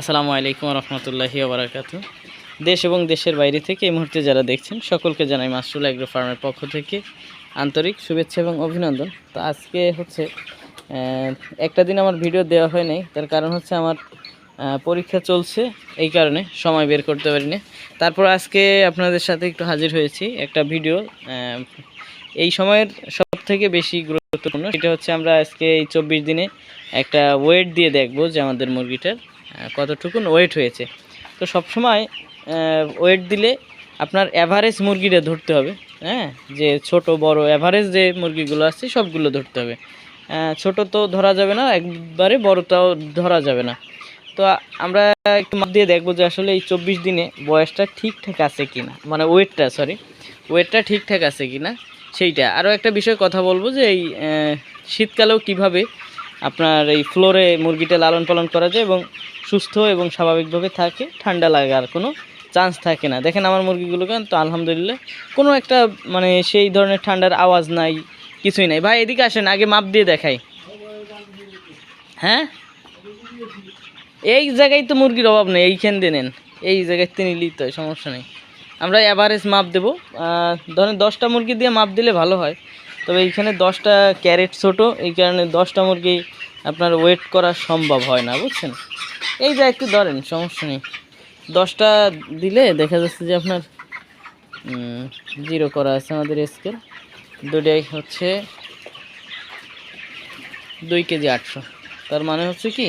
আসসালামু আলাইকুম রহমতুল্লাহি ওবরাকাত দেশ এবং দেশের বাইরে থেকে এই মুহূর্তে যারা দেখছেন, সকলকে জানাই মাসরুল এগ্রো ফার্মের পক্ষ থেকে আন্তরিক শুভেচ্ছা এবং অভিনন্দন। তো আজকে হচ্ছে একটা দিন আমার ভিডিও দেওয়া হয় নাই, তার কারণ হচ্ছে আমার পরীক্ষা চলছে এই কারণে সময় বের করতে পারিনি। তারপর আজকে আপনাদের সাথে একটু হাজির হয়েছি একটা ভিডিও এই সময়ের সব থেকে বেশি গুরুত্বপূর্ণ, সেটা হচ্ছে আমরা আজকে এই চব্বিশ দিনে একটা ওয়েট দিয়ে দেখব যে আমাদের মুরগিটার কতটুকুন ওয়েট হয়েছে। তো সবসময় ওয়েট দিলে আপনার অ্যাভারেজ মুরগিটা ধরতে হবে হ্যাঁ? যে ছোট, বড় অ্যাভারেজ যে মুরগিগুলো আছে, সবগুলো ধরতে হবে। ছোট তো ধরা যাবে না, একবারে বড়টাও ধরা যাবে না। তো আমরা একটু মাপ দিয়ে দেখব যে আসলে এই চব্বিশ দিনে বয়সটা ঠিকঠাক আছে কি না মানে ওয়েটটা সরি ওয়েটটা ঠিকঠাক আছে কি না সেইটা। আরও একটা বিষয় কথা বলব যে এই শীতকালেও কীভাবে আপনার এই ফ্লোরে মুরগিটা লালন পালন করা যায় এবং সুস্থ এবং স্বাভাবিকভাবে থাকে, ঠান্ডা লাগার কোনো চান্স থাকে না। দেখেন আমার মুরগিগুলোকে তো আলহামদুলিল্লাহ কোনো একটা মানে সেই ধরনের ঠান্ডার আওয়াজ নাই, কিছুই নাই। ভাই, এদিকে আসেন, আগে মাপ দিয়ে দেখাই। হ্যাঁ? এই জায়গায় তো মুরগির অভাব নেই, এইখান দিয়ে নেন। এই জায়গায় তিনি নিতে হয়, সমস্যা নেই। আমরা অ্যাভারেজ মাপ দেবো। ধরেন দশটা মুরগি দিয়ে মাপ দিলে ভালো হয়। তবে এইখানে দশটা ক্যারেট ছোটো, এই কারণে দশটা মুরগি আপনার ওয়েট করা সম্ভব হয় না, বুঝছেন? এই যা একটু ধরেন, সমস্যা নেই। দশটা দিলে দেখা যাচ্ছে যে আপনার জিরো করা আছে আমাদের স্কেল দুটাই হচ্ছে দুই কেজি আটশো। তার মানে হচ্ছে কি,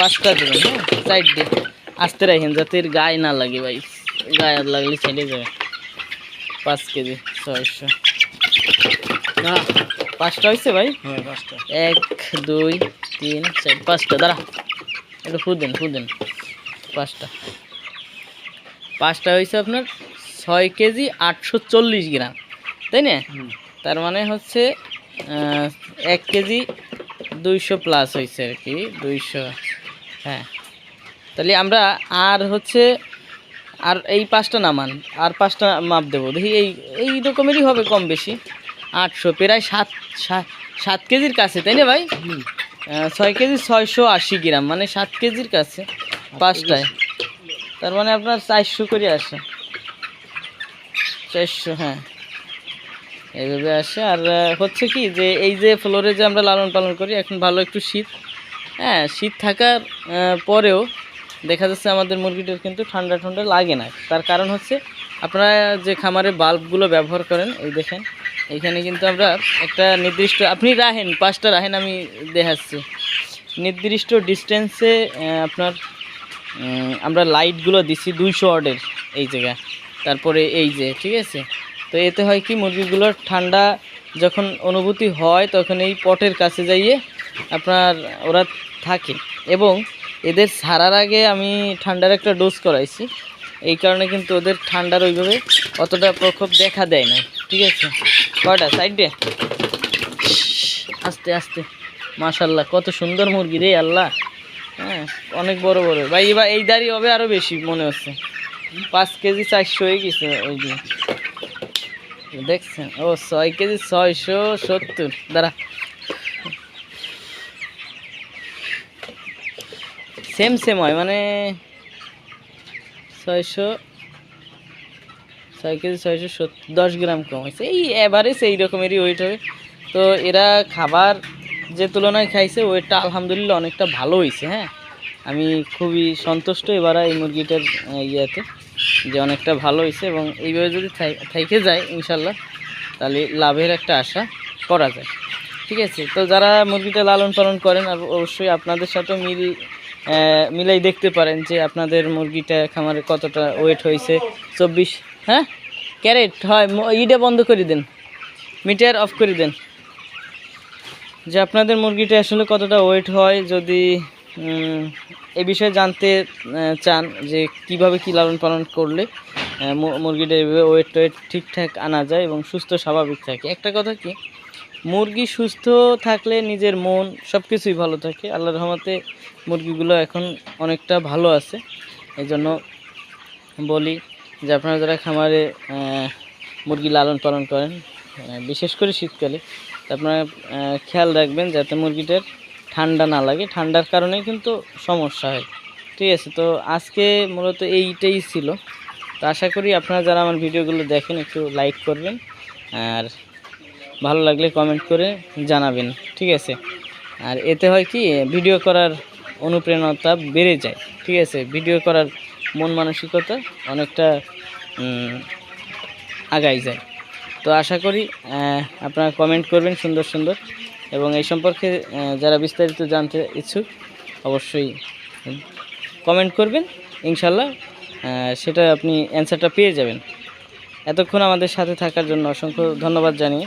পাঁচটা দেবেন হ্যাঁ? সাইড দিয়ে। আসতে রাখেন যাতে গায়ে না লাগে ভাই, গায়ে লাগলে ছেড়ে যাবে। পাঁচ কেজি ছয়শো। পাঁচটা হয়েছে ভাই? হ্যাঁ পাঁচটা। এক দুই তিন চার পাঁচটা দাঁড়া। একটু ফুদেন ফুদেন পাঁচটা। পাঁচটা হয়েছে আপনার ছয় কেজি আটশো চল্লিশ গ্রাম তাই না? তার মানে হচ্ছে এক কেজি দুইশো প্লাস হয়েছে আর কি দুইশো হ্যাঁ। তাহলে আমরা আর হচ্ছে আর এই পাঁচটা নামান আর পাঁচটা মাপ দেবো। দেখি এই এই রকমেরই হবে কম বেশি। আটশো প্রায় সাত সাত সাত কেজির কাছে তাই না ভাই। ছয় কেজি ছয়শো আশি গ্রাম মানে সাত কেজির কাছে পাঁচটায়। তার মানে আপনার চারশো করে আসে। চারশো হ্যাঁ। এইভাবে আসে। আর হচ্ছে কি যে এই যে ফ্লোরে যে আমরা লালন পালন করি এখন ভালো একটু শীত। হ্যাঁ শীত থাকার পরেও দেখা যাচ্ছে আমাদের মুরগিটার কিন্তু ঠান্ডা ঠান্ডা লাগে না। তার কারণ হচ্ছে আপনারা যে খামারে বাল্বগুলো ব্যবহার করেন, এই দেখেন, এখানে কিন্তু আমরা একটা নির্দিষ্ট, আপনি রাহেন পাঁচটা রাহেন আমি দেখাচ্ছি। নির্দিষ্ট ডিস্টেন্সে আপনার আমরা লাইটগুলো দিছি দুইশো ওয়ার্ডের এই জায়গায় তারপরে এই যে, ঠিক আছে? তো এতে হয় কি, মুরগিগুলোর ঠান্ডা যখন অনুভূতি হয়, তখন এই পটের কাছে যাইয়ে আপনার ওরা থাকে। এবং এদের ছাড়ার আগে আমি ঠান্ডার একটা ডোজ করাইছি। এই কারণে কিন্তু ওদের ঠান্ডার ওইভাবে অতটা প্রকোপ দেখা দেয় না ঠিক আছে? কটা সাইড আস্তে আস্তে। মাশাল্লাহ কত সুন্দর মুরগি রে আল্লাহ। হ্যাঁ অনেক বড় বড়। ভাই, এবার এই দাড়ি হবে আরও বেশি, মনে হচ্ছে। পাঁচ কেজি চারশো হয়ে গেছে ওই যে। দেখছেন? ও, ছয় কেজি ছয়শো সত্তর। দাঁড়া। সেম সেম হয়। মানে ছয়শো, ছয় কেজি ছয়শো দশ গ্রাম কম হয়েছে। এই এভারেজ এই রকমেরই ওয়েট হবে। তো এরা খাবার যে তুলনায় খাইছে ওয়েটটা আলহামদুলিল্লাহ অনেকটা ভালো হয়েছে হ্যাঁ? আমি খুবই সন্তুষ্ট এবার এই মুরগিটার ইয়েতে যে অনেকটা ভালো হয়েছে এবং এইভাবে যদি থাই- থাইকে যায় ইনশাল্লাহ, তাহলে লাভের একটা আশা করা যায়। ঠিক আছে? তো যারা মুরগিটা লালন পালন করেন অবশ্যই আপনাদের সাথে মিল মিলাই দেখতে পারেন যে আপনাদের মুরগিটা খামারে কতটা ওয়েট হয়েছে। চব্বিশ হ্যাঁ? ক্যারেট, হয় ইটা বন্ধ করে দেন। মিটার অফ করে দেন। যে আপনাদের মুরগিটা আসলে কতটা ওয়েট হয় যদি এ বিষয়ে জানতে চান যে কীভাবে কি লালন পালন করলে মুরগিটা এভাবে ওয়েট টোয়েট ঠিকঠাক আনা যায় এবং সুস্থ স্বাভাবিক থাকে। একটা কথা কি মুরগি সুস্থ থাকলে নিজের মন সব কিছুই ভালো থাকে। আল্লাহ রহমতে মুরগিগুলো এখন অনেকটা ভালো আছে। এই জন্য বলি যে আপনারা যারা খামারে মুরগি লালন পালন করেন বিশেষ করে শীতকালে আপনারা খেয়াল রাখবেন যাতে মুরগিটার ঠান্ডা না লাগে। ঠান্ডার কারণেই কিন্তু সমস্যা হয়। ঠিক আছে, তো আজকে মূলত এইটাই ছিল। তো আশা করি আপনারা যারা আমার ভিডিওগুলো দেখেন, একটু লাইক করবেন। আর ভালো লাগলে কমেন্ট করে জানাবেন, ঠিক আছে? আর এতে হয় কি ভিডিও করার অনুপ্রেরণাটা বেড়ে যায়, ঠিক আছে? ভিডিও করার মন মানসিকতা অনেকটা আগাই যায়। তো আশা করি আপনারা কমেন্ট করবেন সুন্দর সুন্দর এবং এই সম্পর্কে যারা বিস্তারিত জানতে ইচ্ছুক, অবশ্যই কমেন্ট করবেন ইনশাল্লাহ সেটা আপনি অ্যান্সারটা পেয়ে যাবেন। এতক্ষণ আমাদের সাথে থাকার জন্য অসংখ্য ধন্যবাদ জানিয়ে